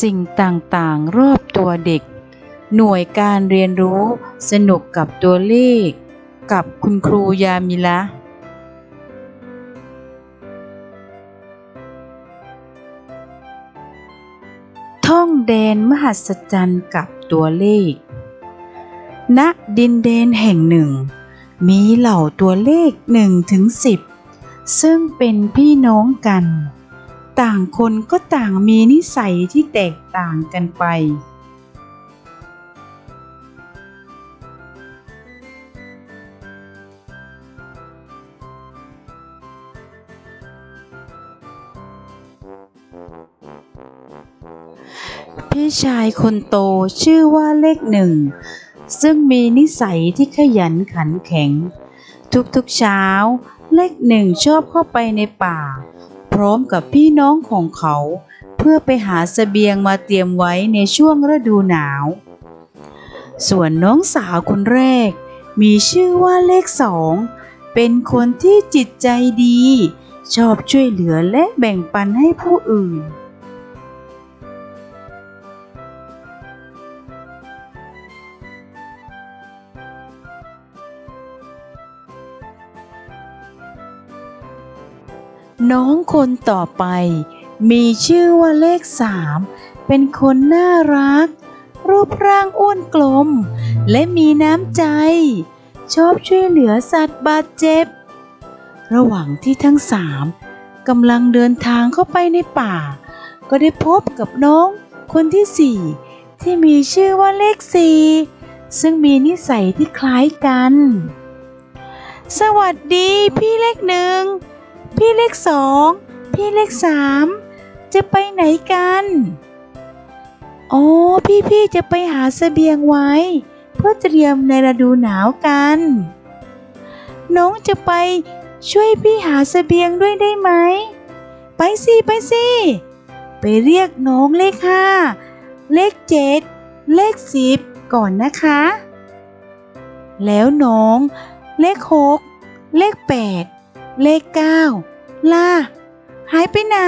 สิ่งต่างๆ รอบตัวเด็ก หน่วยการเรียนรู้สนุกกับตัวเลข กับคุณครูยามิละท่องแดนมหัศจรรย์กับตัวเลข ณ ดินแดนแห่งหนึ่ง มีเหล่าตัวเลขหนึ่งถึงสิบซึ่งเป็นพี่น้องกัน ต่างคนก็ต่างมีนิสัยที่แตกต่างกันไป พี่ชายคนโตชื่อว่าเลขหนึ่ง ซึ่งมีนิสัยที่ขยันขันแข็ง ทุกๆเช้า เลขหนึ่งชอบเข้าไปในป่า ร้อมกับพี่น้องของเขา เพื่อไปหาเสบียงมาเตรียมไว้ในช่วงฤดูหนาว ส่วนน้องสาวคนแรก มีชื่อว่าเลขสองเป็นคนที่จิตใจดี ชอบช่วยเหลือและแบ่งปันให้ผู้อื่น น้องคนต่อไป มีชื่อว่าเลขสามเป็นคนน่ารัก รูปร่างอ้วนกลม และมีน้ำใจ ชอบช่วยเหลือสัตว์บาดเจ็บ ระหว่างที่ทั้งสามกำลังเดินทางเข้าไปในป่า ก็ได้พบกับน้องคนที่สี่ที่มีชื่อว่าเลขสี่ซึ่งมีนิสัยที่คล้ายกัน สวัสดีพี่เลขหนึ่ง พี่เลขสอง พี่เลขสามจะไปไหนกันอ๋อพี่ๆจะไปหาเสบียงไว้ เพื่อเตรียมในฤดูหนาวกัน น้องจะไปช่วยพี่หาเสบียงด้วยได้ไหม ไปสิไปสิไปเรียกน้องเลขห้าเลขเจ็ดเลขสิบก่อนนะคะ แล้วน้อง เลขหกเลขแปดเลขเก้า ล่ะ หายไปไหน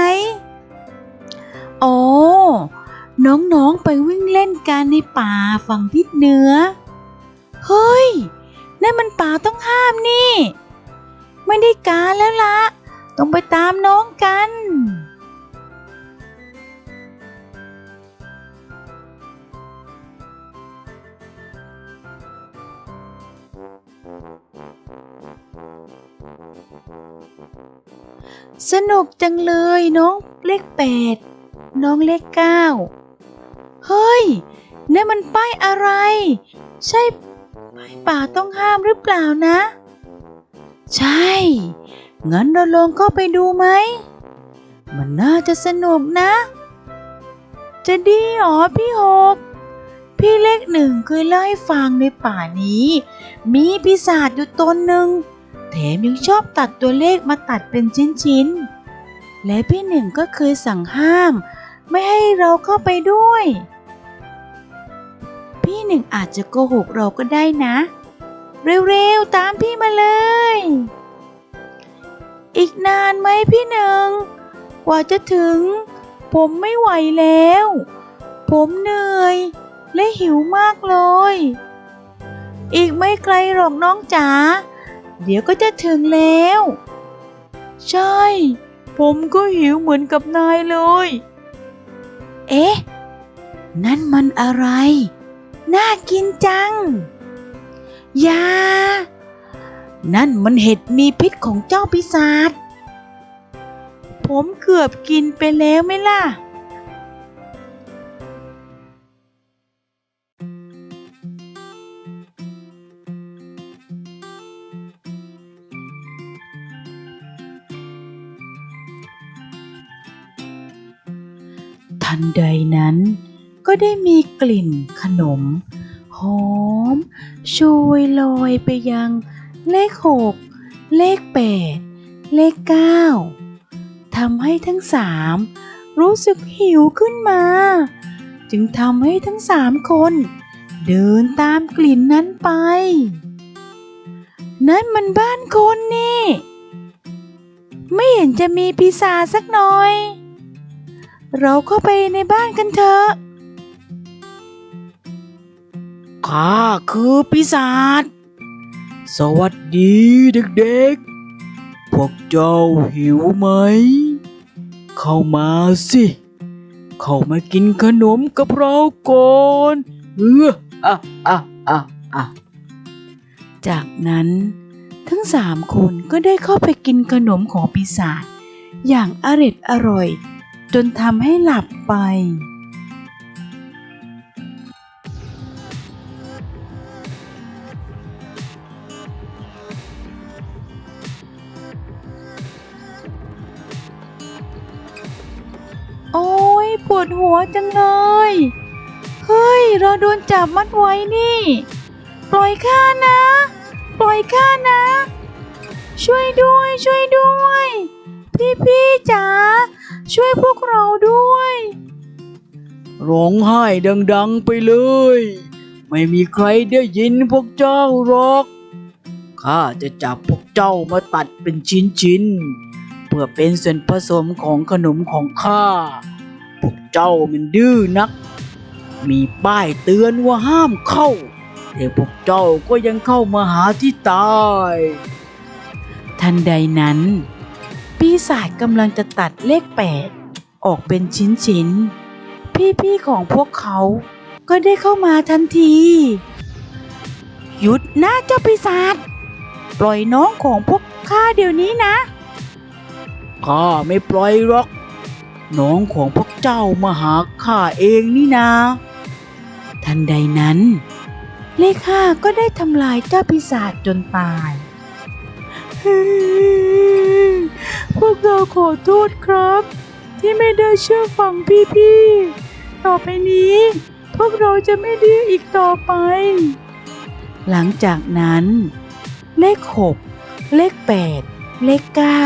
โอ๋น้องๆไปวิ่งเล่นกันในป่าฝั่งทิศเหนือ เฮ้ย นั่นมันป่าต้องห้ามนี่ ไม่ได้การแล้วละ ต้องไปตามน้องกัน สนุกจังเลยน้องเลขแปดน้องเลขเก้าเฮ้ยนั่มันป้ายอะไร ใช่ป้ายป่าต้องห้ามหรือเปล่านะ ใช่งั้นเราลองเข้าไปดูไหม มันน่าจะสนุกนะ จะดีหรอพี่หก พี่เลขหนึ่งเคยเล่าให้ฟังในป่านี้ มีปีศาจอยู่ตนหนึ่ง แถมยังชอบตัดตัวเลขมาตัดเป็นชิ้นๆ และพี่หนึ่งก็เคยสั่งห้าม ไม่ให้เราเข้าไปด้วย พี่หนึ่งอาจจะโกหกเราก็ได้นะ เร็วๆ ตามพี่มาเลย อีกนานไหมพี่หนึ่ง กว่าจะถึง ผมไม่ไหวแล้ว ผมเหนื่อย และหิวมากเลย อีกไม่ไกลหรอกน้องจ๋า เดี๋ยวก็จะถึงแล้ว ใช่ ผมก็หิวเหมือนกับนายเลย เอ๊ะ นั่นมันอะไร น่ากินจัง ยา นั่นมันเห็ดมีพิษของเจ้าปีศาจ ผมเกือบกินไปแล้วไหมล่ะ ทันใดนั้น ก็ได้มีกลิ่นขนม หอมโชยลอยไปยัง เลขหกเลขแปดเลขเก้าทำให้ทั้งสามรู้สึกหิวขึ้นมา จึงทำให้ทั้งสามคน เดินตามกลิ่นนั้นไป นั่นมันบ้านคนนี่ ไม่เห็นจะมีปีศาจสักหน่อย เราเข้าไปในบ้านกันเถอะข้าคือปีศาจ สวัสดีเด็กๆ พวกเจ้าหิวไหม เข้ามาสิ เข้ามากินขนมกับเราก่อนเอออะอะอะอะจากนั้นทั้งสามคนก็ได้เข้าไปกินขนมของปีศาจอย่างอร็ดอร่อย จนทำให้หลับไป โอ้ยปวดหัวจังเลย เฮ้ย เราโดนจับมัดไว้นี่ ปล่อยข้านะ ปล่อยข้านะ ช่วยด้วย ช่วยด้วย พี่พี่ๆจ๋าช่วยพวกเราด้วย ร้องไห้ดังๆไปเลย ไม่มีใครได้ยินพวกเจ้าหรอก ข้าจะจับพวกเจ้ามาตัดเป็นชิ้นๆ เพื่อเป็นส่วนผสมของขนมของข้า พวกเจ้ามันดื้อนัก มีป้ายเตือนว่าห้ามเข้า แต่พวกเจ้าก็ยังเข้ามาหาที่ตาย ทันใดนั้น ปีศาจกำลังจะตัดเลขแปดออกเป็นชิ้นๆ พี่ๆของพวกเขาก็ได้เข้ามาทันที หยุดนะเจ้าปีศาจปล่อยน้องของพวกข้าเดี๋ยวนี้นะข้าไม่ปล่อยหรอก น้องของพวกเจ้ามาหาข้าเองนี่นา ทันใดนั้น เลขห้าก็ได้ทำลายเจ้าปีศาจจนตาย พวกเราขอโทษครับ ที่ไม่ได้เชื่อฟังพี่ๆ ต่อไปนี้ พวกเราจะไม่ดื้ออีกต่อไป หลังจากนั้น เลขหกเลขแปดเลขเก้า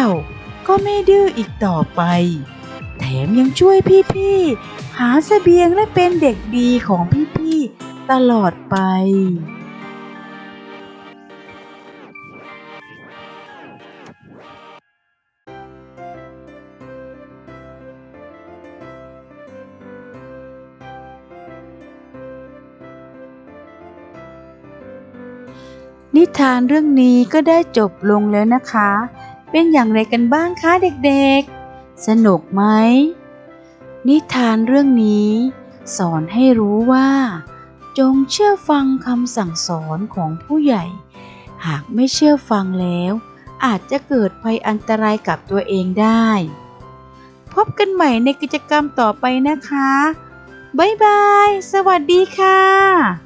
ก็ไม่ดื้ออีกต่อไป แถมยังช่วยพี่ๆ หาเสบียงและเป็นเด็กดีของพี่ๆ ตลอดไป นิทานเรื่องนี้ก็ได้จบลงแล้วนะคะ เป็นอย่างไรกันบ้างคะเด็กๆ สนุกไหม นิทานเรื่องนี้ สอนให้รู้ว่า จงเชื่อฟังคำสั่งสอนของผู้ใหญ่ หากไม่เชื่อฟังแล้ว อาจจะเกิดภัยอันตรายกับตัวเองได้ พบกันใหม่ในกิจกรรมต่อไปนะคะ บ๊ายบาย สวัสดีค่ะ